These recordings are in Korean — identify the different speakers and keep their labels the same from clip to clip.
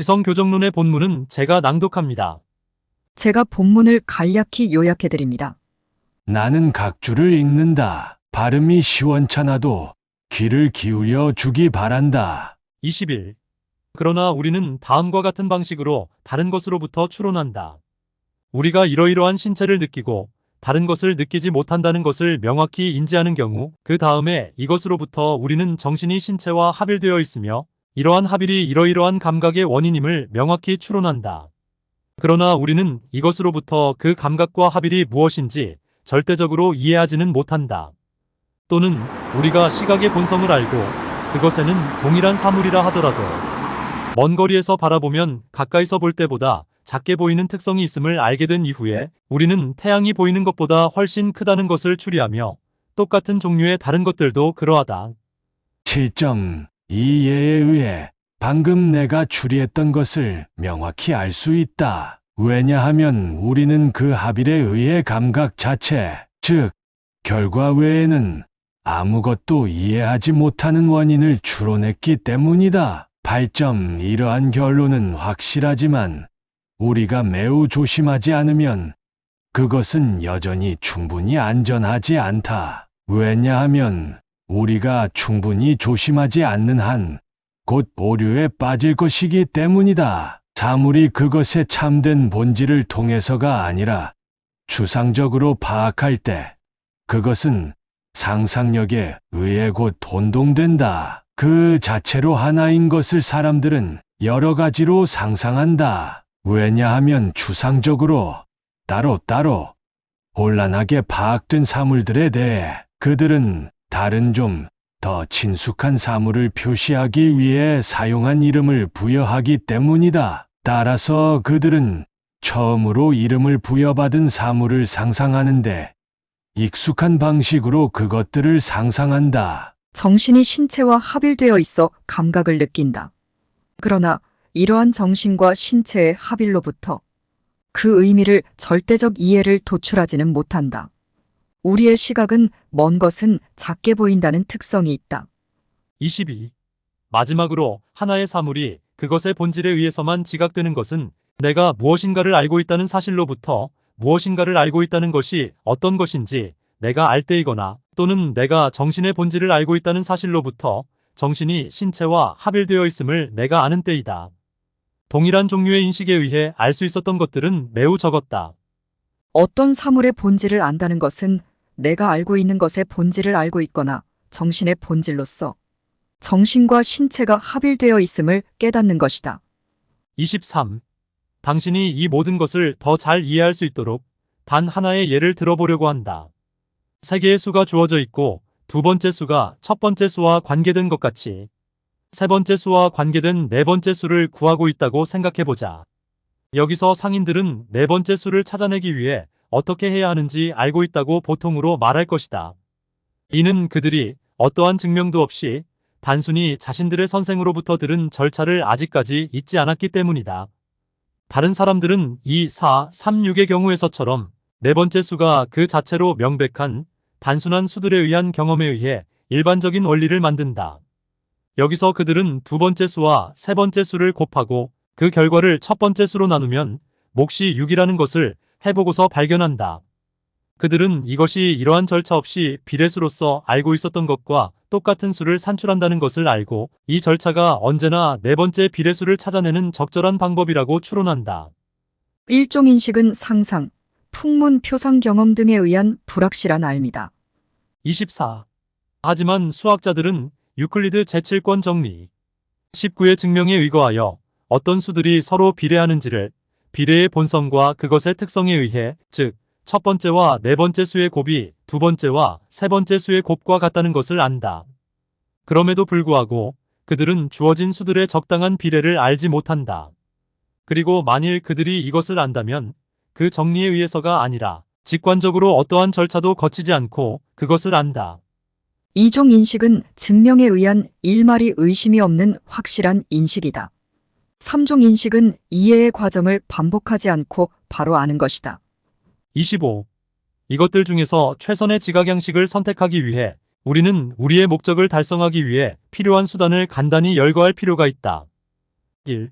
Speaker 1: 지성교정론의 본문은 제가 낭독합니다.
Speaker 2: 제가 본문을 간략히 요약해드립니다.
Speaker 3: 나는 각주를 읽는다. 발음이 시원찮아도 귀를 기울여 주기 바란다.
Speaker 1: 21. 그러나 우리는 다음과 같은 방식으로 다른 것으로부터 추론한다. 우리가 이러이러한 신체를 느끼고 다른 것을 느끼지 못한다는 것을 명확히 인지하는 경우 그 다음에 이것으로부터 우리는 정신이 신체와 합일되어 있으며 이러한 합일이 이러이러한 감각의 원인임을 명확히 추론한다. 그러나 우리는 이것으로부터 그 감각과 합일이 무엇인지 절대적으로 이해하지는 못한다. 또는 우리가 시각의 본성을 알고 그것에는 동일한 사물이라 하더라도 먼 거리에서 바라보면 가까이서 볼 때보다 작게 보이는 특성이 있음을 알게 된 이후에 우리는 태양이 보이는 것보다 훨씬 크다는 것을 추리하며 똑같은 종류의 다른 것들도 그러하다.
Speaker 3: 7점. 이 예에 의해 방금 내가 추리했던 것을 명확히 알 수 있다. 왜냐하면 우리는 그 합일에 의해 감각 자체, 즉, 결과 외에는 아무것도 이해하지 못하는 원인을 추론했기 때문이다. 8점. 이러한 결론은 확실하지만 우리가 매우 조심하지 않으면 그것은 여전히 충분히 안전하지 않다. 왜냐하면 우리가 충분히 조심하지 않는 한곧 오류에 빠질 것이기 때문이다. 사물이 그것의 참된 본질을 통해서가 아니라 추상적으로 파악할 때 그것은 상상력에 의해 곧 혼동된다. 그 자체로 하나인 것을 사람들은 여러 가지로 상상한다. 왜냐하면 추상적으로 따로따로 혼란하게 파악된 사물들에 대해 그들은 다른 좀 더 친숙한 사물을 표시하기 위해 사용한 이름을 부여하기 때문이다. 따라서 그들은 처음으로 이름을 부여받은 사물을 상상하는데 익숙한 방식으로 그것들을 상상한다.
Speaker 2: 정신이 신체와 합일되어 있어 감각을 느낀다. 그러나 이러한 정신과 신체의 합일로부터 그 의미를 절대적 이해를 도출하지는 못한다. 우리의 시각은 먼 것은 작게 보인다는 특성이 있다.
Speaker 1: 22. 마지막으로 하나의 사물이 그것의 본질에 의해서만 지각되는 것은 내가 무엇인가를 알고 있다는 사실로부터 무엇인가를 알고 있다는 것이 어떤 것인지 내가 알 때이거나 또는 내가 정신의 본질을 알고 있다는 사실로부터 정신이 신체와 합일되어 있음을 내가 아는 때이다. 동일한 종류의 인식에 의해 알 수 있었던 것들은 매우 적었다.
Speaker 2: 어떤 사물의 본질을 안다는 것은 내가 알고 있는 것의 본질을 알고 있거나 정신의 본질로서 정신과 신체가 합일되어 있음을 깨닫는 것이다.
Speaker 1: 23. 당신이 이 모든 것을 더 잘 이해할 수 있도록 단 하나의 예를 들어보려고 한다. 세 개의 수가 주어져 있고 두 번째 수가 첫 번째 수와 관계된 것 같이 세 번째 수와 관계된 네 번째 수를 구하고 있다고 생각해보자. 여기서 상인들은 네 번째 수를 찾아내기 위해 어떻게 해야 하는지 알고 있다고 보통으로 말할 것이다. 이는 그들이 어떠한 증명도 없이 단순히 자신들의 선생으로부터 들은 절차를 아직까지 잊지 않았기 때문이다. 다른 사람들은 2, 4, 3, 6의 경우에서처럼 네 번째 수가 그 자체로 명백한 단순한 수들에 의한 경험에 의해 일반적인 원리를 만든다. 여기서 그들은 두 번째 수와 세 번째 수를 곱하고 그 결과를 첫 번째 수로 나누면 몫이 6이라는 것을 해보고서 발견한다. 그들은 이것이 이러한 절차 없이 비례수로서 알고 있었던 것과 똑같은 수를 산출한다는 것을 알고 이 절차가 언제나 네 번째 비례수를 찾아내는 적절한 방법이라고 추론한다.
Speaker 2: 일종 인식은 상상, 풍문, 표상 경험 등에 의한 불확실한 알미다.
Speaker 1: 24. 하지만 수학자들은 유클리드 제7권 정리 19의 증명에 의거하여 어떤 수들이 서로 비례하는지를 비례의 본성과 그것의 특성에 의해 즉 첫 번째와 네 번째 수의 곱이 두 번째와 세 번째 수의 곱과 같다는 것을 안다. 그럼에도 불구하고 그들은 주어진 수들의 적당한 비례를 알지 못한다. 그리고 만일 그들이 이것을 안다면 그 정리에 의해서가 아니라 직관적으로 어떠한 절차도 거치지 않고 그것을 안다.
Speaker 2: 이종 인식은 증명에 의한 일말이 의심이 없는 확실한 인식이다. 삼종 인식은 이해의 과정을 반복하지 않고 바로 아는 것이다.
Speaker 1: 25. 이것들 중에서 최선의 지각 양식을 선택하기 위해 우리는 우리의 목적을 달성하기 위해 필요한 수단을 간단히 열거할 필요가 있다. 1.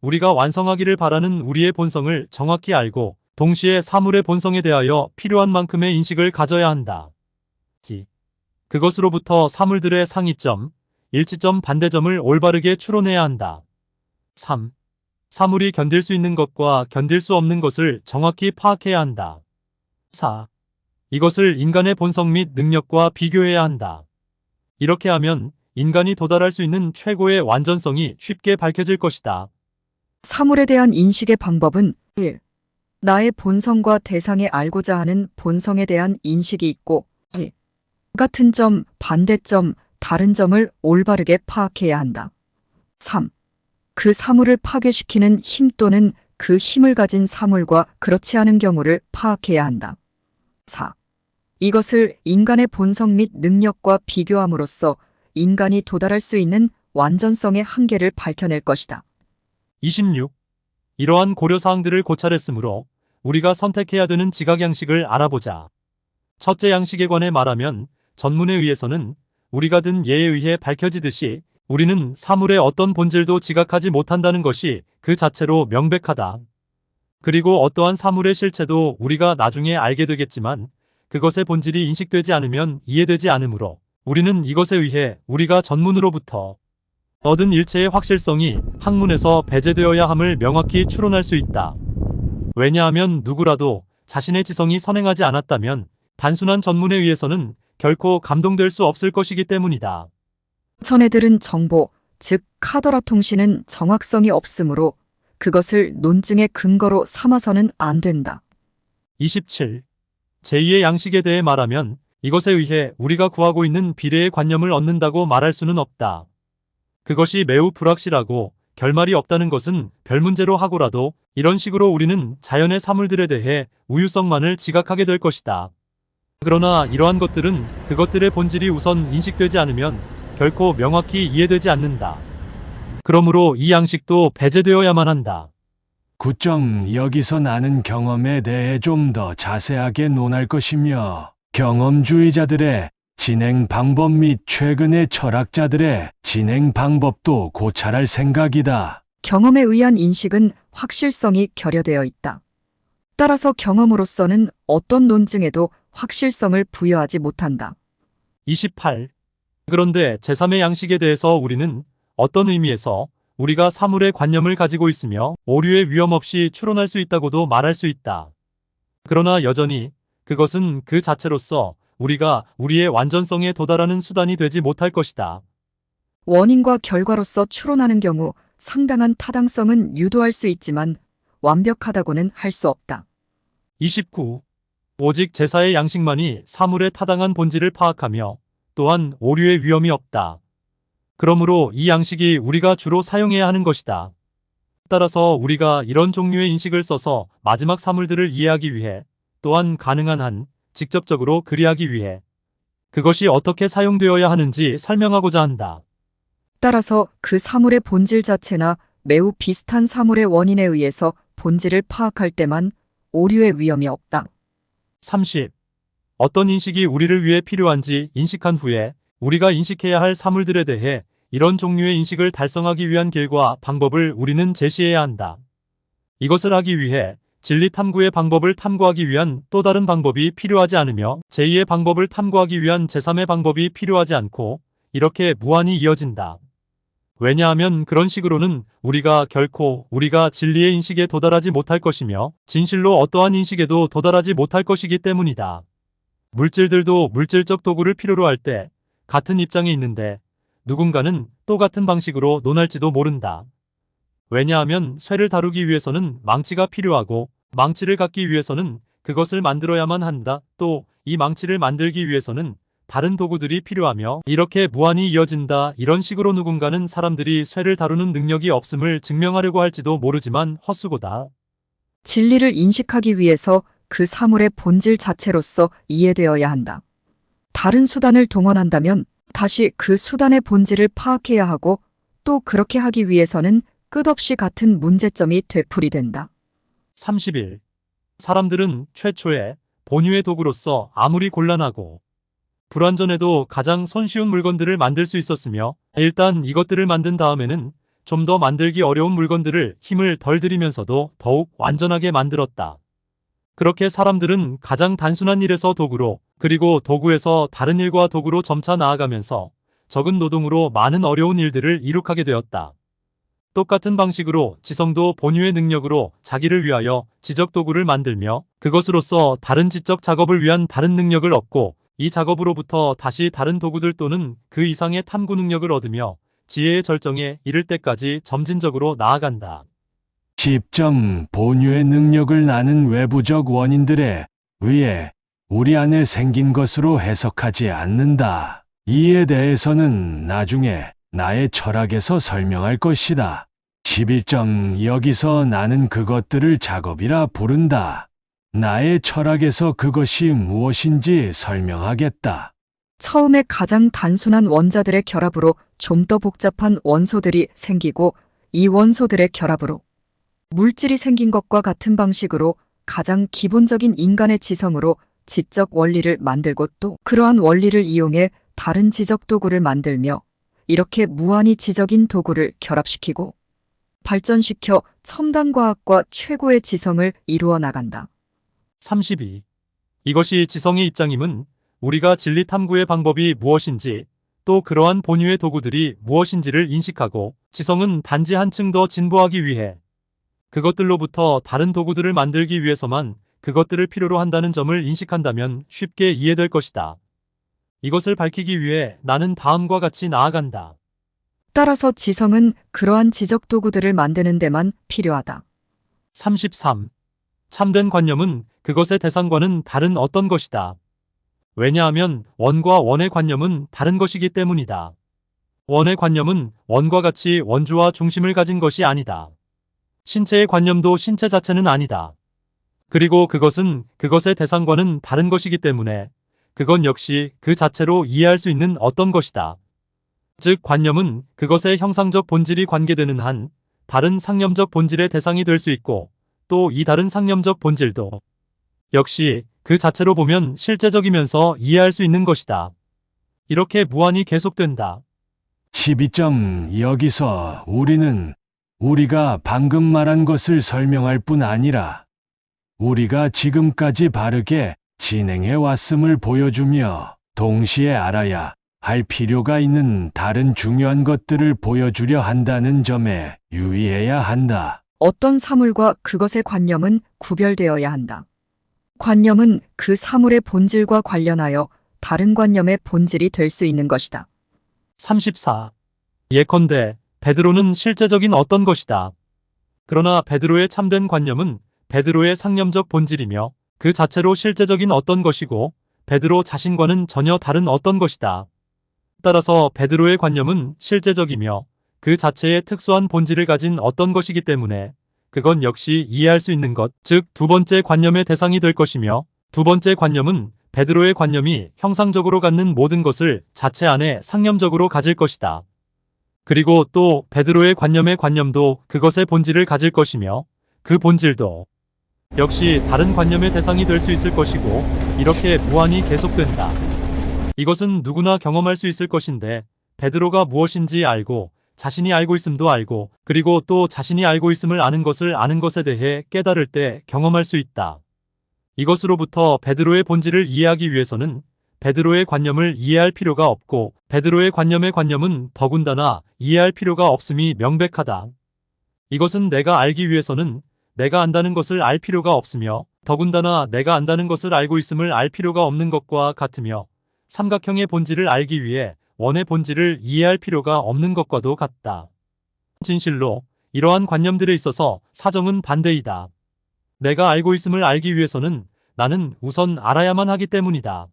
Speaker 1: 우리가 완성하기를 바라는 우리의 본성을 정확히 알고 동시에 사물의 본성에 대하여 필요한 만큼의 인식을 가져야 한다. 기. 그것으로부터 사물들의 상이점, 일치점, 반대점을 올바르게 추론해야 한다. 3. 사물이 견딜 수 있는 것과 견딜 수 없는 것을 정확히 파악해야 한다. 4. 이것을 인간의 본성 및 능력과 비교해야 한다. 이렇게 하면 인간이 도달할 수 있는 최고의 완전성이 쉽게 밝혀질 것이다.
Speaker 2: 사물에 대한 인식의 방법은 1. 나의 본성과 대상에 알고자 하는 본성에 대한 인식이 있고 2. 같은 점, 반대점, 다른 점을 올바르게 파악해야 한다. 3. 그 사물을 파괴시키는 힘 또는 그 힘을 가진 사물과 그렇지 않은 경우를 파악해야 한다. 4. 이것을 인간의 본성 및 능력과 비교함으로써 인간이 도달할 수 있는 완전성의 한계를 밝혀낼 것이다.
Speaker 1: 26. 이러한 고려사항들을 고찰했으므로 우리가 선택해야 되는 지각 양식을 알아보자. 첫째 양식에 관해 말하면 전문에 의해서는 우리가 든 예에 의해 밝혀지듯이 우리는 사물의 어떤 본질도 지각하지 못한다는 것이 그 자체로 명백하다. 그리고 어떠한 사물의 실체도 우리가 나중에 알게 되겠지만 그것의 본질이 인식되지 않으면 이해되지 않으므로 우리는 이것에 의해 우리가 전문으로부터 얻은 일체의 확실성이 학문에서 배제되어야 함을 명확히 추론할 수 있다. 왜냐하면 누구라도 자신의 지성이 선행하지 않았다면 단순한 전문에 의해서는 결코 감동될 수 없을 것이기 때문이다.
Speaker 2: 전에 들은 정보, 즉 카더라 통신은 정확성이 없으므로 그것을 논증의 근거로 삼아서는 안 된다.
Speaker 1: 27. 제2의 양식에 대해 말하면 이것에 의해 우리가 구하고 있는 비례의 관념을 얻는다고 말할 수는 없다. 그것이 매우 불확실하고 결말이 없다는 것은 별 문제로 하고라도 이런 식으로 우리는 자연의 사물들에 대해 우유성만을 지각하게 될 것이다. 그러나 이러한 것들은 그것들의 본질이 우선 인식되지 않으면 결코 명확히 이해되지 않는다. 그러므로 이 양식도 배제되어야만 한다.
Speaker 3: 9점 여기서 나는 경험에 대해 좀 더 자세하게 논할 것이며 경험주의자들의 진행 방법 및 최근의 철학자들의 진행 방법도 고찰할 생각이다.
Speaker 2: 경험에 의한 인식은 확실성이 결여되어 있다. 따라서 경험으로서는 어떤 논증에도 확실성을 부여하지 못한다.
Speaker 1: 28. 그런데 제3의 양식에 대해서 우리는 어떤 의미에서 우리가 사물의 관념을 가지고 있으며 오류의 위험 없이 추론할 수 있다고도 말할 수 있다. 그러나 여전히 그것은 그 자체로서 우리가 우리의 완전성에 도달하는 수단이 되지 못할 것이다.
Speaker 2: 원인과 결과로서 추론하는 경우 상당한 타당성은 유도할 수 있지만 완벽하다고는 할 수 없다.
Speaker 1: 29. 오직 제사의 양식만이 사물의 타당한 본질을 파악하며 또한 오류의 위험이 없다. 그러므로 이 양식이 우리가 주로 사용해야 하는 것이다. 따라서 우리가 이런 종류의 인식을 써서 마지막 사물들을 이해하기 위해 또한 가능한 한 직접적으로 그리하기 위해 그것이 어떻게 사용되어야 하는지 설명하고자 한다.
Speaker 2: 따라서 그 사물의 본질 자체나 매우 비슷한 사물의 원인에 의해서 본질을 파악할 때만 오류의 위험이 없다.
Speaker 1: 30. 어떤 인식이 우리를 위해 필요한지 인식한 후에 우리가 인식해야 할 사물들에 대해 이런 종류의 인식을 달성하기 위한 길과 방법을 우리는 제시해야 한다. 이것을 하기 위해 진리 탐구의 방법을 탐구하기 위한 또 다른 방법이 필요하지 않으며 제2의 방법을 탐구하기 위한 제3의 방법이 필요하지 않고 이렇게 무한히 이어진다. 왜냐하면 그런 식으로는 우리가 결코 우리가 진리의 인식에 도달하지 못할 것이며 진실로 어떠한 인식에도 도달하지 못할 것이기 때문이다. 물질들도 물질적 도구를 필요로 할 때 같은 입장에 있는데 누군가는 또 같은 방식으로 논할지도 모른다. 왜냐하면 쇠를 다루기 위해서는 망치가 필요하고 망치를 갖기 위해서는 그것을 만들어야만 한다. 또 이 망치를 만들기 위해서는 다른 도구들이 필요하며 이렇게 무한히 이어진다. 이런 식으로 누군가는 사람들이 쇠를 다루는 능력이 없음을 증명하려고 할지도 모르지만 헛수고다.
Speaker 2: 진리를 인식하기 위해서 그 사물의 본질 자체로서 이해되어야 한다. 다른 수단을 동원한다면 다시 그 수단의 본질을 파악해야 하고 또 그렇게 하기 위해서는 끝없이 같은 문제점이 되풀이된다.
Speaker 1: 31. 사람들은 최초의 본유의 도구로서 아무리 곤란하고 불완전해도 가장 손쉬운 물건들을 만들 수 있었으며 일단 이것들을 만든 다음에는 좀 더 만들기 어려운 물건들을 힘을 덜 들이면서도 더욱 완전하게 만들었다. 그렇게 사람들은 가장 단순한 일에서 도구로, 그리고 도구에서 다른 일과 도구로 점차 나아가면서 적은 노동으로 많은 어려운 일들을 이룩하게 되었다. 똑같은 방식으로 지성도 본유의 능력으로 자기를 위하여 지적 도구를 만들며 그것으로서 다른 지적 작업을 위한 다른 능력을 얻고 이 작업으로부터 다시 다른 도구들 또는 그 이상의 탐구 능력을 얻으며 지혜의 절정에 이를 때까지 점진적으로 나아간다.
Speaker 3: 10점 본유의 능력을 나는 외부적 원인들에 의해 우리 안에 생긴 것으로 해석하지 않는다. 이에 대해서는 나중에 나의 철학에서 설명할 것이다. 11점 여기서 나는 그것들을 작업이라 부른다. 나의 철학에서 그것이 무엇인지 설명하겠다.
Speaker 2: 처음에 가장 단순한 원자들의 결합으로 좀 더 복잡한 원소들이 생기고 이 원소들의 결합으로 물질이 생긴 것과 같은 방식으로 가장 기본적인 인간의 지성으로 지적 원리를 만들고 또 그러한 원리를 이용해 다른 지적 도구를 만들며 이렇게 무한히 지적인 도구를 결합시키고 발전시켜 첨단 과학과 최고의 지성을 이루어 나간다.
Speaker 1: 32. 이것이 지성의 입장임은 우리가 진리 탐구의 방법이 무엇인지 또 그러한 본유의 도구들이 무엇인지를 인식하고 지성은 단지 한층 더 진보하기 위해 그것들로부터 다른 도구들을 만들기 위해서만 그것들을 필요로 한다는 점을 인식한다면 쉽게 이해될 것이다. 이것을 밝히기 위해 나는 다음과 같이 나아간다.
Speaker 2: 따라서 지성은 그러한 지적 도구들을 만드는 데만 필요하다.
Speaker 1: 33. 참된 관념은 그것의 대상과는 다른 어떤 것이다. 왜냐하면 원과 원의 관념은 다른 것이기 때문이다. 원의 관념은 원과 같이 원주와 중심을 가진 것이 아니다. 신체의 관념도 신체 자체는 아니다. 그리고 그것은 그것의 대상과는 다른 것이기 때문에 그건 역시 그 자체로 이해할 수 있는 어떤 것이다. 즉, 관념은 그것의 형상적 본질이 관계되는 한 다른 상념적 본질의 대상이 될 수 있고 또 이 다른 상념적 본질도 역시 그 자체로 보면 실제적이면서 이해할 수 있는 것이다. 이렇게 무한히 계속된다.
Speaker 3: 12점 여기서 우리는 우리가 방금 말한 것을 설명할 뿐 아니라 우리가 지금까지 바르게 진행해 왔음을 보여주며 동시에 알아야 할 필요가 있는 다른 중요한 것들을 보여주려 한다는 점에 유의해야 한다.
Speaker 2: 어떤 사물과 그것의 관념은 구별되어야 한다. 관념은 그 사물의 본질과 관련하여 다른 관념의 본질이 될 수 있는 것이다.
Speaker 1: 34. 예컨대 베드로는 실제적인 어떤 것이다. 그러나 베드로의 참된 관념은 베드로의 상념적 본질이며 그 자체로 실제적인 어떤 것이고 베드로 자신과는 전혀 다른 어떤 것이다. 따라서 베드로의 관념은 실제적이며 그 자체의 특수한 본질을 가진 어떤 것이기 때문에 그건 역시 이해할 수 있는 것, 즉 두 번째 관념의 대상이 될 것이며 두 번째 관념은 베드로의 관념이 형상적으로 갖는 모든 것을 자체 안에 상념적으로 가질 것이다. 그리고 또 베드로의 관념의 관념도 그것의 본질을 가질 것이며 그 본질도 역시 다른 관념의 대상이 될 수 있을 것이고 이렇게 무한히 계속된다. 이것은 누구나 경험할 수 있을 것인데 베드로가 무엇인지 알고 자신이 알고 있음도 알고 그리고 또 자신이 알고 있음을 아는 것을 아는 것에 대해 깨달을 때 경험할 수 있다. 이것으로부터 베드로의 본질을 이해하기 위해서는 베드로의 관념을 이해할 필요가 없고 베드로의 관념의 관념은 더군다나 이해할 필요가 없음이 명백하다. 이것은 내가 알기 위해서는 내가 안다는 것을 알 필요가 없으며 더군다나 내가 안다는 것을 알고 있음을 알 필요가 없는 것과 같으며 삼각형의 본질을 알기 위해 원의 본질을 이해할 필요가 없는 것과도 같다. 진실로 이러한 관념들에 있어서 사정은 반대이다. 내가 알고 있음을 알기 위해서는 나는 우선 알아야만 하기 때문이다.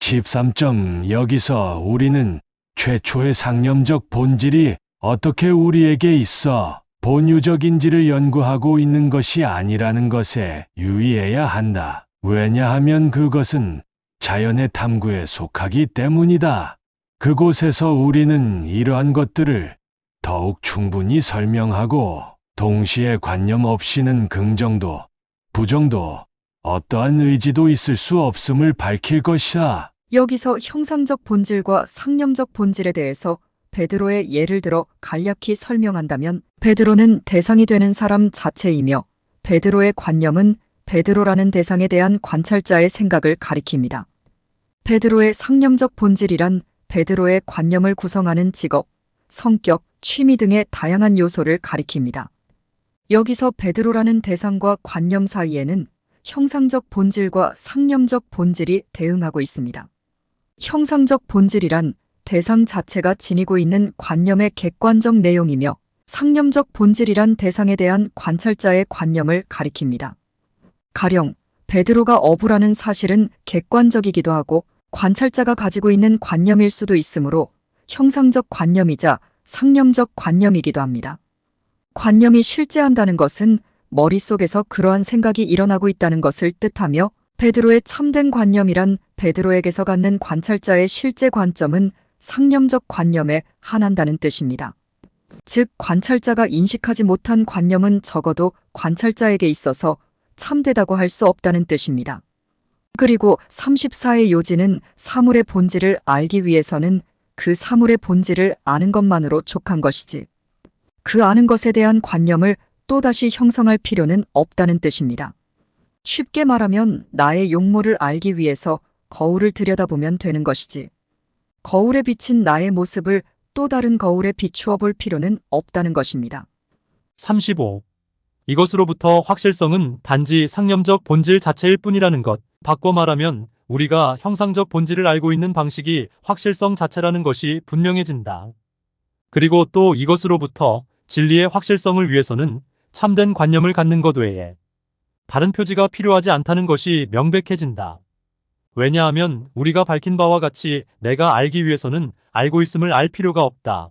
Speaker 3: 13점 여기서 우리는 최초의 상념적 본질이 어떻게 우리에게 있어 본유적인지를 연구하고 있는 것이 아니라는 것에 유의해야 한다. 왜냐하면 그것은 자연의 탐구에 속하기 때문이다. 그곳에서 우리는 이러한 것들을 더욱 충분히 설명하고 동시에 관념 없이는 긍정도, 부정도, 어떠한 의지도 있을 수 없음을 밝힐 것이다.
Speaker 2: 여기서 형상적 본질과 상념적 본질에 대해서 베드로의 예를 들어 간략히 설명한다면 베드로는 대상이 되는 사람 자체이며 베드로의 관념은 베드로라는 대상에 대한 관찰자의 생각을 가리킵니다. 베드로의 상념적 본질이란 베드로의 관념을 구성하는 직업, 성격, 취미 등의 다양한 요소를 가리킵니다. 여기서 베드로라는 대상과 관념 사이에는 형상적 본질과 상념적 본질이 대응하고 있습니다. 형상적 본질이란 대상 자체가 지니고 있는 관념의 객관적 내용이며 상념적 본질이란 대상에 대한 관찰자의 관념을 가리킵니다. 가령 베드로가 어부라는 사실은 객관적이기도 하고 관찰자가 가지고 있는 관념일 수도 있으므로 형상적 관념이자 상념적 관념이기도 합니다. 관념이 실제한다는 것은 머릿속에서 그러한 생각이 일어나고 있다는 것을 뜻하며 베드로의 참된 관념이란 베드로에게서 갖는 관찰자의 실제 관점은 상념적 관념에 한한다는 뜻입니다. 즉, 관찰자가 인식하지 못한 관념은 적어도 관찰자에게 있어서 참되다고 할 수 없다는 뜻입니다. 그리고 34의 요지는 사물의 본질을 알기 위해서는 그 사물의 본질을 아는 것만으로 족한 것이지. 그 아는 것에 대한 관념을 또다시 형성할 필요는 없다는 뜻입니다. 쉽게 말하면 나의 용모를 알기 위해서 거울을 들여다보면 되는 것이지. 거울에 비친 나의 모습을 또 다른 거울에 비추어 볼 필요는 없다는 것입니다.
Speaker 1: 35. 이것으로부터 확실성은 단지 상념적 본질 자체일 뿐이라는 것. 바꿔 말하면 우리가 형상적 본질을 알고 있는 방식이 확실성 자체라는 것이 분명해진다. 그리고 또 이것으로부터 진리의 확실성을 위해서는 참된 관념을 갖는 것 외에 다른 표지가 필요하지 않다는 것이 명백해진다. 왜냐하면 우리가 밝힌 바와 같이 내가 알기 위해서는 알고 있음을 알 필요가 없다.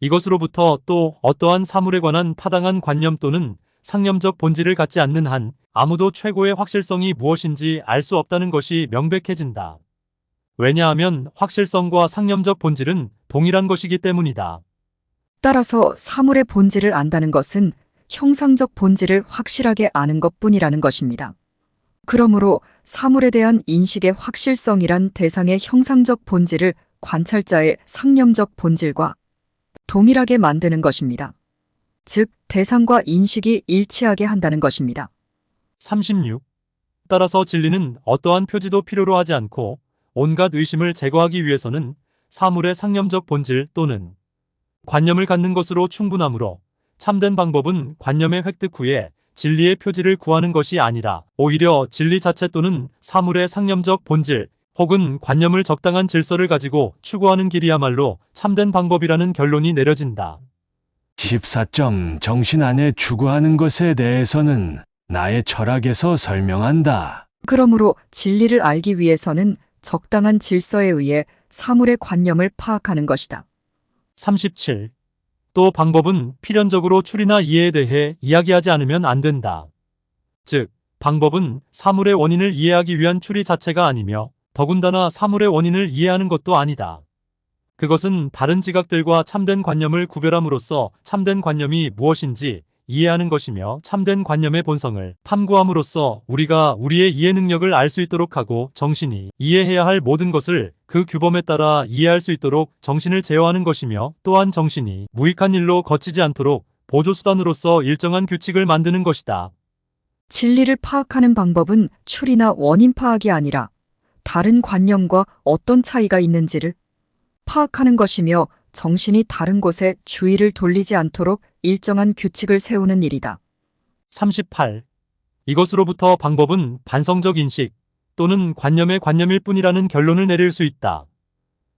Speaker 1: 이것으로부터 또 어떠한 사물에 관한 타당한 관념 또는 상념적 본질을 갖지 않는 한 아무도 최고의 확실성이 무엇인지 알 수 없다는 것이 명백해진다. 왜냐하면 확실성과 상념적 본질은 동일한 것이기 때문이다.
Speaker 2: 따라서 사물의 본질을 안다는 것은 형상적 본질을 확실하게 아는 것 뿐이라는 것입니다. 그러므로 사물에 대한 인식의 확실성이란 대상의 형상적 본질을 관찰자의 상념적 본질과 동일하게 만드는 것입니다. 즉, 대상과 인식이 일치하게 한다는 것입니다.
Speaker 1: 36. 따라서 진리는 어떠한 표지도 필요로 하지 않고 온갖 의심을 제거하기 위해서는 사물의 상념적 본질 또는 관념을 갖는 것으로 충분하므로 참된 방법은 관념의 획득 후에 진리의 표지를 구하는 것이 아니라 오히려 진리 자체 또는 사물의 상념적 본질 혹은 관념을 적당한 질서를 가지고 추구하는 길이야말로 참된 방법이라는 결론이 내려진다.
Speaker 3: 14점 정신 안에 추구하는 것에 대해서는 나의 철학에서 설명한다.
Speaker 2: 그러므로 진리를 알기 위해서는 적당한 질서에 의해 사물의 관념을 파악하는 것이다.
Speaker 1: 37. 또 방법은 필연적으로 추리나 이해에 대해 이야기하지 않으면 안 된다. 즉, 방법은 사물의 원인을 이해하기 위한 추리 자체가 아니며 더군다나 사물의 원인을 이해하는 것도 아니다. 그것은 다른 지각들과 참된 관념을 구별함으로써 참된 관념이 무엇인지 이해하는 것이며 참된 관념의 본성을 탐구함으로써 우리가 우리의 이해 능력을 알 수 있도록 하고 정신이 이해해야 할 모든 것을 그 규범에 따라 이해할 수 있도록 정신을 제어하는 것이며 또한 정신이 무익한 일로 거치지 않도록 보조수단으로서 일정한 규칙을 만드는 것이다.
Speaker 2: 진리를 파악하는 방법은 추리나 원인 파악이 아니라 다른 관념과 어떤 차이가 있는지를 파악하는 것이며 정신이 다른 곳에 주의를 돌리지 않도록 일정한 규칙을 세우는 일이다.
Speaker 1: 38. 이것으로부터 방법은 반성적 인식 또는 관념의 관념일 뿐이라는 결론을 내릴 수 있다.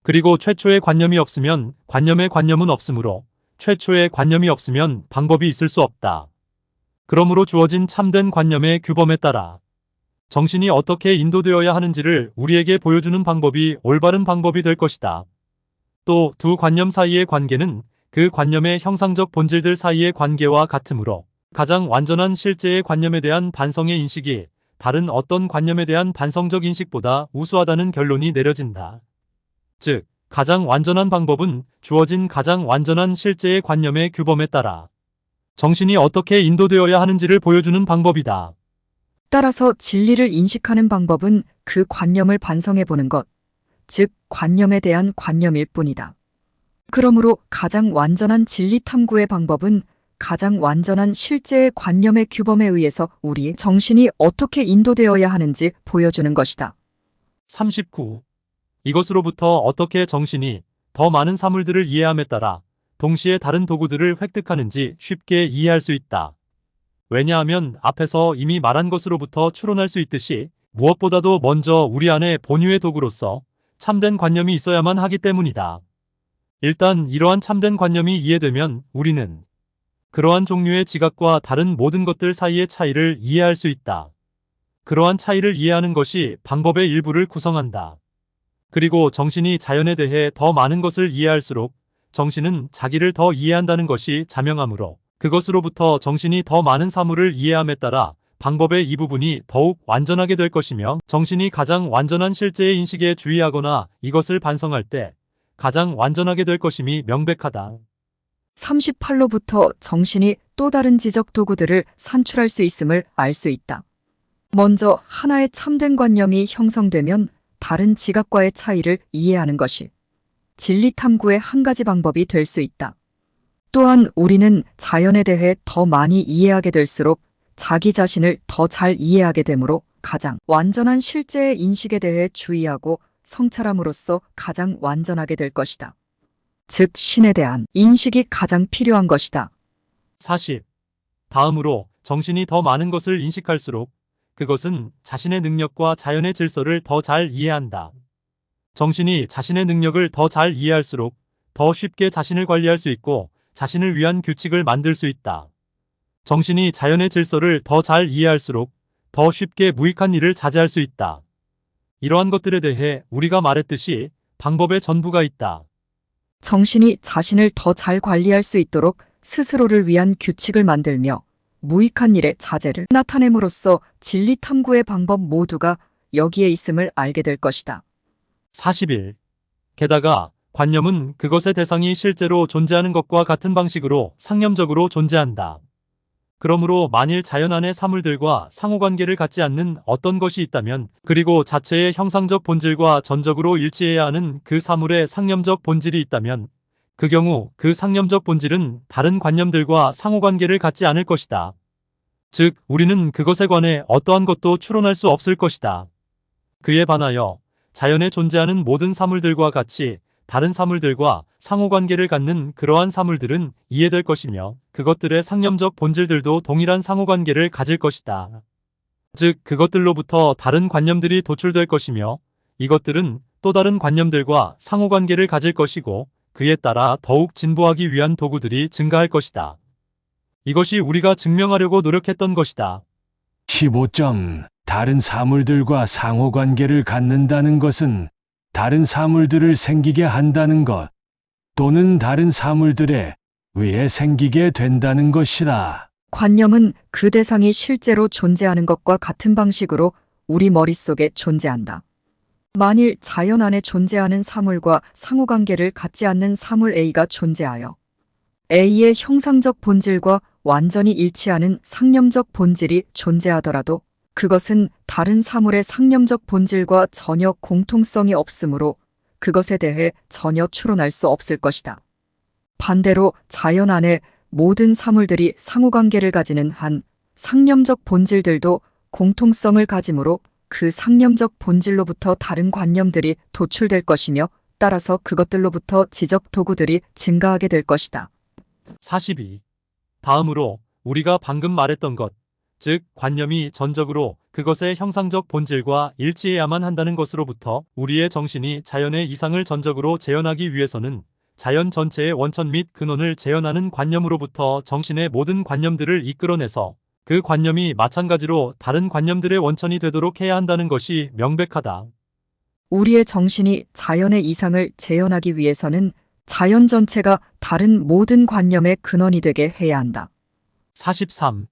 Speaker 1: 그리고 최초의 관념이 없으면 관념의 관념은 없으므로 최초의 관념이 없으면 방법이 있을 수 없다. 그러므로 주어진 참된 관념의 규범에 따라 정신이 어떻게 인도되어야 하는지를 우리에게 보여주는 방법이 올바른 방법이 될 것이다. 또 두 관념 사이의 관계는 그 관념의 형상적 본질들 사이의 관계와 같으므로 가장 완전한 실제의 관념에 대한 반성의 인식이 다른 어떤 관념에 대한 반성적 인식보다 우수하다는 결론이 내려진다. 즉, 가장 완전한 방법은 주어진 가장 완전한 실제의 관념의 규범에 따라 정신이 어떻게 인도되어야 하는지를 보여주는 방법이다.
Speaker 2: 따라서 진리를 인식하는 방법은 그 관념을 반성해 보는 것, 즉 관념에 대한 관념일 뿐이다. 그러므로 가장 완전한 진리 탐구의 방법은 가장 완전한 실제의 관념의 규범에 의해서 우리의 정신이 어떻게 인도되어야 하는지 보여주는 것이다.
Speaker 1: 39. 이것으로부터 어떻게 정신이 더 많은 사물들을 이해함에 따라 동시에 다른 도구들을 획득하는지 쉽게 이해할 수 있다. 왜냐하면 앞에서 이미 말한 것으로부터 추론할 수 있듯이 무엇보다도 먼저 우리 안에 본유의 도구로서 참된 관념이 있어야만 하기 때문이다. 일단 이러한 참된 관념이 이해되면 우리는 그러한 종류의 지각과 다른 모든 것들 사이의 차이를 이해할 수 있다. 그러한 차이를 이해하는 것이 방법의 일부를 구성한다. 그리고 정신이 자연에 대해 더 많은 것을 이해할수록 정신은 자기를 더 이해한다는 것이 자명하므로 그것으로부터 정신이 더 많은 사물을 이해함에 따라 방법의 이 부분이 더욱 완전하게 될 것이며 정신이 가장 완전한 실제의 인식에 주의하거나 이것을 반성할 때 가장 완전하게 될 것임이 명백하다.
Speaker 2: 38로부터 정신이 또 다른 지적 도구들을 산출할 수 있음을 알 수 있다. 먼저 하나의 참된 관념이 형성되면 다른 지각과의 차이를 이해하는 것이 진리 탐구의 한 가지 방법이 될 수 있다. 또한 우리는 자연에 대해 더 많이 이해하게 될수록 자기 자신을 더 잘 이해하게 되므로 가장 완전한 실제의 인식에 대해 주의하고 성찰함으로써 가장 완전하게 될 것이다. 즉, 신에 대한 인식이 가장 필요한 것이다.
Speaker 1: 40. 다음으로 정신이 더 많은 것을 인식할수록 그것은 자신의 능력과 자연의 질서를 더 잘 이해한다. 정신이 자신의 능력을 더 잘 이해할수록 더 쉽게 자신을 관리할 수 있고 자신을 위한 규칙을 만들 수 있다. 정신이 자연의 질서를 더 잘 이해할수록 더 쉽게 무익한 일을 자제할 수 있다. 이러한 것들에 대해 우리가 말했듯이 방법의 전부가 있다.
Speaker 2: 정신이 자신을 더 잘 관리할 수 있도록 스스로를 위한 규칙을 만들며 무익한 일의 자제를 나타냄으로써 진리 탐구의 방법 모두가 여기에 있음을 알게 될 것이다.
Speaker 1: 41. 게다가 관념은 그것의 대상이 실제로 존재하는 것과 같은 방식으로 상념적으로 존재한다. 그러므로 만일 자연 안의 사물들과 상호관계를 갖지 않는 어떤 것이 있다면 그리고 자체의 형상적 본질과 전적으로 일치해야 하는 그 사물의 상념적 본질이 있다면 그 경우 그 상념적 본질은 다른 관념들과 상호관계를 갖지 않을 것이다. 즉, 우리는 그것에 관해 어떠한 것도 추론할 수 없을 것이다. 그에 반하여 자연에 존재하는 모든 사물들과 같이 다른 사물들과 상호관계를 갖는 그러한 사물들은 이해될 것이며 그것들의 상념적 본질들도 동일한 상호관계를 가질 것이다. 즉, 그것들로부터 다른 관념들이 도출될 것이며 이것들은 또 다른 관념들과 상호관계를 가질 것이고 그에 따라 더욱 진보하기 위한 도구들이 증가할 것이다. 이것이 우리가 증명하려고 노력했던 것이다.
Speaker 3: 15점. 다른 사물들과 상호관계를 갖는다는 것은 다른 사물들을 생기게 한다는 것, 또는 다른 사물들에 의해 생기게 된다는 것이라.
Speaker 2: 관념은 그 대상이 실제로 존재하는 것과 같은 방식으로 우리 머릿속에 존재한다. 만일 자연 안에 존재하는 사물과 상호관계를 갖지 않는 사물 A가 존재하여 A의 형상적 본질과 완전히 일치하는 상념적 본질이 존재하더라도 그것은 다른 사물의 상념적 본질과 전혀 공통성이 없으므로 그것에 대해 전혀 추론할 수 없을 것이다. 반대로 자연 안에 모든 사물들이 상호관계를 가지는 한 상념적 본질들도 공통성을 가지므로 그 상념적 본질로부터 다른 관념들이 도출될 것이며 따라서 그것들로부터 지적 도구들이 증가하게 될 것이다.
Speaker 1: 42. 다음으로 우리가 방금 말했던 것, 즉 관념이 전적으로 그것의 형상적 본질과 일치해야만 한다는 것으로부터 우리의 정신이 자연의 이상을 전적으로 재현하기 위해서는 자연 전체의 원천 및 근원을 재현하는 관념으로부터 정신의 모든 관념들을 이끌어내서 그 관념이 마찬가지로 다른 관념들의 원천이 되도록 해야 한다는 것이 명백하다.
Speaker 2: 우리의 정신이 자연의 이상을 재현하기 위해서는 자연 전체가 다른 모든 관념의 근원이 되게 해야 한다.
Speaker 1: 43.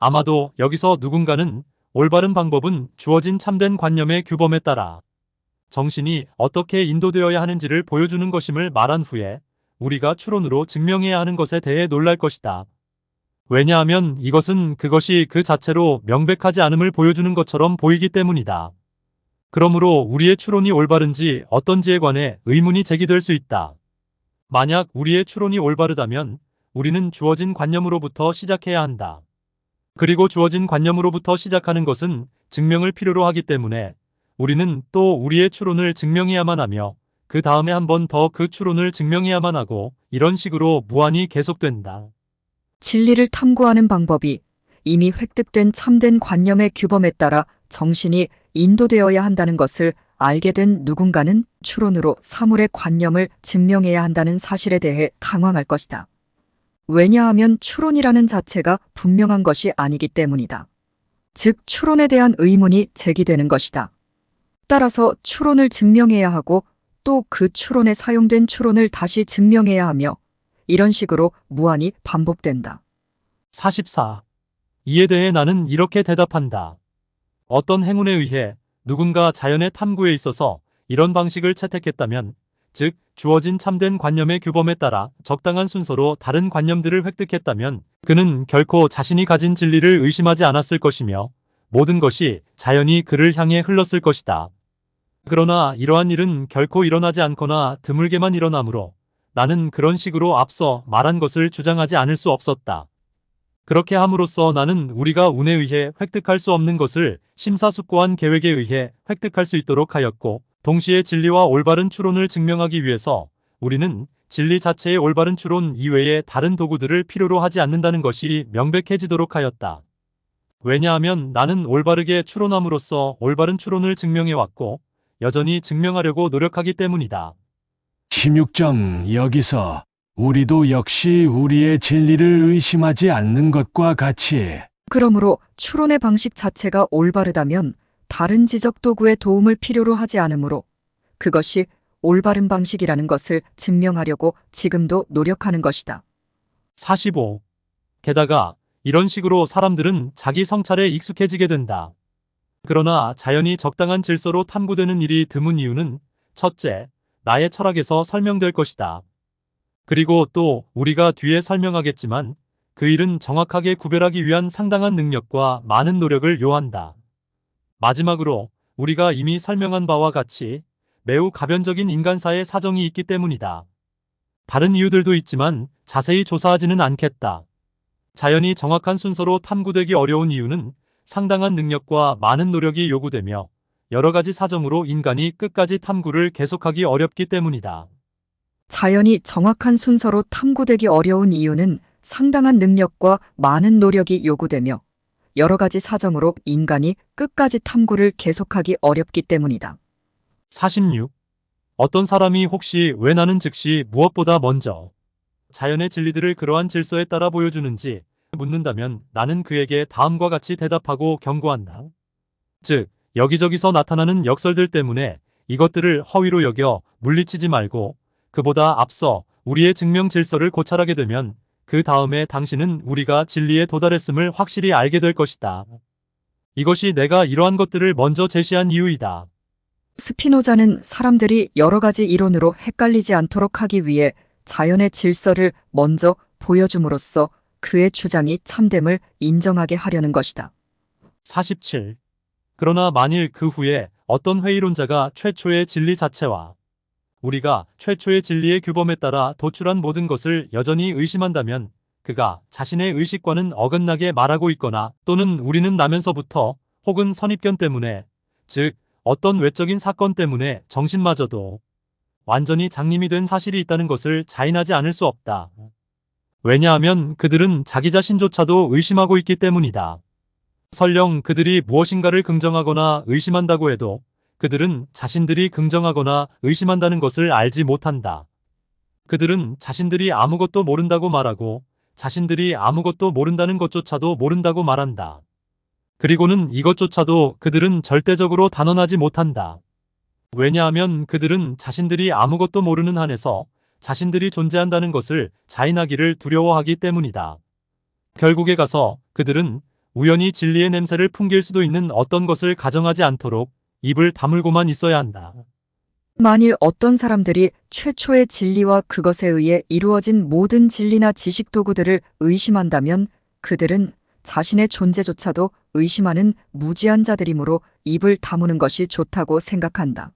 Speaker 1: 아마도 여기서 누군가는 올바른 방법은 주어진 참된 관념의 규범에 따라 정신이 어떻게 인도되어야 하는지를 보여주는 것임을 말한 후에 우리가 추론으로 증명해야 하는 것에 대해 놀랄 것이다. 왜냐하면 이것은 그것이 그 자체로 명백하지 않음을 보여주는 것처럼 보이기 때문이다. 그러므로 우리의 추론이 올바른지 어떤지에 관해 의문이 제기될 수 있다. 만약 우리의 추론이 올바르다면 우리는 주어진 관념으로부터 시작해야 한다. 그리고 주어진 관념으로부터 시작하는 것은 증명을 필요로 하기 때문에 우리는 또 우리의 추론을 증명해야만 하며 그 다음에 한 번 더 그 추론을 증명해야만 하고 이런 식으로 무한히 계속된다.
Speaker 2: 진리를 탐구하는 방법이 이미 획득된 참된 관념의 규범에 따라 정신이 인도되어야 한다는 것을 알게 된 누군가는 추론으로 사물의 관념을 증명해야 한다는 사실에 대해 당황할 것이다. 왜냐하면 추론이라는 자체가 분명한 것이 아니기 때문이다. 즉, 추론에 대한 의문이 제기되는 것이다. 따라서 추론을 증명해야 하고 또 그 추론에 사용된 추론을 다시 증명해야 하며 이런 식으로 무한히 반복된다.
Speaker 1: 44. 이에 대해 나는 이렇게 대답한다. 어떤 행운에 의해 누군가 자연의 탐구에 있어서 이런 방식을 채택했다면, 즉, 주어진 참된 관념의 규범에 따라 적당한 순서로 다른 관념들을 획득했다면, 그는 결코 자신이 가진 진리를 의심하지 않았을 것이며, 모든 것이 자연히 그를 향해 흘렀을 것이다. 그러나 이러한 일은 결코 일어나지 않거나 드물게만 일어나므로 나는 그런 식으로 앞서 말한 것을 주장하지 않을 수 없었다. 그렇게 함으로써 나는 우리가 운에 의해 획득할 수 없는 것을 심사숙고한 계획에 의해 획득할 수 있도록 하였고, 동시에 진리와 올바른 추론을 증명하기 위해서 우리는 진리 자체의 올바른 추론 이외에 다른 도구들을 필요로 하지 않는다는 것이 명백해지도록 하였다. 왜냐하면 나는 올바르게 추론함으로써 올바른 추론을 증명해왔고, 여전히 증명하려고 노력하기 때문이다.
Speaker 3: 16점 여기서 우리도 역시 우리의 진리를 의심하지 않는 것과 같이
Speaker 2: 그러므로 추론의 방식 자체가 올바르다면 다른 지적 도구의 도움을 필요로 하지 않으므로 그것이 올바른 방식이라는 것을 증명하려고 지금도 노력하는 것이다.
Speaker 1: 45. 게다가 이런 식으로 사람들은 자기 성찰에 익숙해지게 된다. 그러나 자연히 적당한 질서로 탐구되는 일이 드문 이유는 첫째, 나의 철학에서 설명될 것이다. 그리고 또 우리가 뒤에 설명하겠지만 그 일은 정확하게 구별하기 위한 상당한 능력과 많은 노력을 요한다. 마지막으로 우리가 이미 설명한 바와 같이 매우 가변적인 인간사의 사정이 있기 때문이다. 다른 이유들도 있지만 자세히 조사하지는 않겠다. 자연히 정확한 순서로 탐구되기 어려운 이유는 상당한 능력과 많은 노력이 요구되며 여러 가지 사정으로 인간이 끝까지 탐구를 계속하기 어렵기 때문이다.
Speaker 2: 자연히 정확한 순서로 탐구되기 어려운 이유는 상당한 능력과 많은 노력이 요구되며 여러 가지 사정으로 인간이 끝까지 탐구를 계속하기 어렵기 때문이다.
Speaker 1: 46. 어떤 사람이 혹시 왜 나는 즉시 무엇보다 먼저 자연의 진리들을 그러한 질서에 따라 보여주는지 묻는다면 나는 그에게 다음과 같이 대답하고 경고한다. 즉, 여기저기서 나타나는 역설들 때문에 이것들을 허위로 여겨 물리치지 말고 그보다 앞서 우리의 증명 질서를 고찰하게 되면 그 다음에 당신은 우리가 진리에 도달했음을 확실히 알게 될 것이다. 이것이 내가 이러한 것들을 먼저 제시한 이유이다.
Speaker 2: 스피노자는 사람들이 여러 가지 이론으로 헷갈리지 않도록 하기 위해 자연의 질서를 먼저 보여줌으로써 그의 주장이 참됨을 인정하게 하려는 것이다.
Speaker 1: 47. 그러나 만일 그 후에 어떤 회의론자가 최초의 진리 자체와 우리가 최초의 진리의 규범에 따라 도출한 모든 것을 여전히 의심한다면 그가 자신의 의식과는 어긋나게 말하고 있거나 또는 우리는 나면서부터 혹은 선입견 때문에 즉 어떤 외적인 사건 때문에 정신마저도 완전히 장님이 된 사실이 있다는 것을 자인하지 않을 수 없다. 왜냐하면 그들은 자기 자신조차도 의심하고 있기 때문이다. 설령 그들이 무엇인가를 긍정하거나 의심한다고 해도 그들은 자신들이 긍정하거나 의심한다는 것을 알지 못한다. 그들은 자신들이 아무것도 모른다고 말하고 자신들이 아무것도 모른다는 것조차도 모른다고 말한다. 그리고는 이것조차도 그들은 절대적으로 단언하지 못한다. 왜냐하면 그들은 자신들이 아무것도 모르는 한에서 자신들이 존재한다는 것을 자인하기를 두려워하기 때문이다. 결국에 가서 그들은 우연히 진리의 냄새를 풍길 수도 있는 어떤 것을 가정하지 않도록 입을 다물고만 있어야 한다.
Speaker 2: 만일 어떤 사람들이 최초의 진리와 그것에 의해 이루어진 모든 진리나 지식 도구들을 의심한다면 그들은 자신의 존재조차도 의심하는 무지한 자들이므로 입을 다무는 것이 좋다고 생각한다.